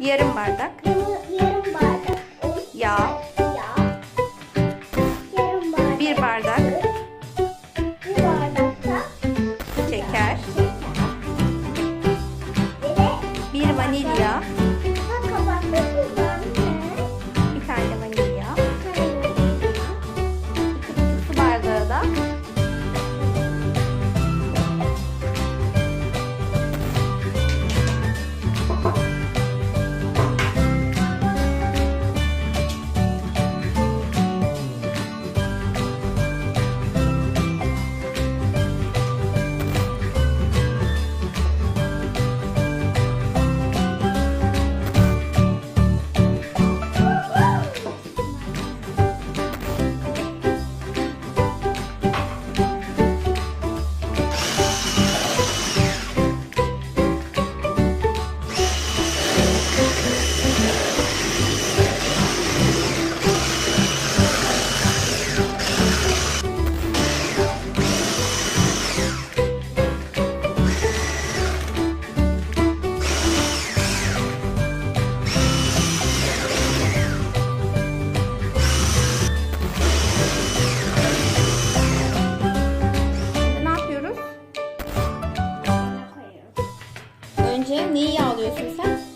Yarım bardak Yarım bardak yağ. yağ. Yarım bardak Bir bardak. Bir bardak da şeker. Bir vanilya. Bir tane vanilya. Su bardağı da ne Önce neyi yağlıyorsun sen?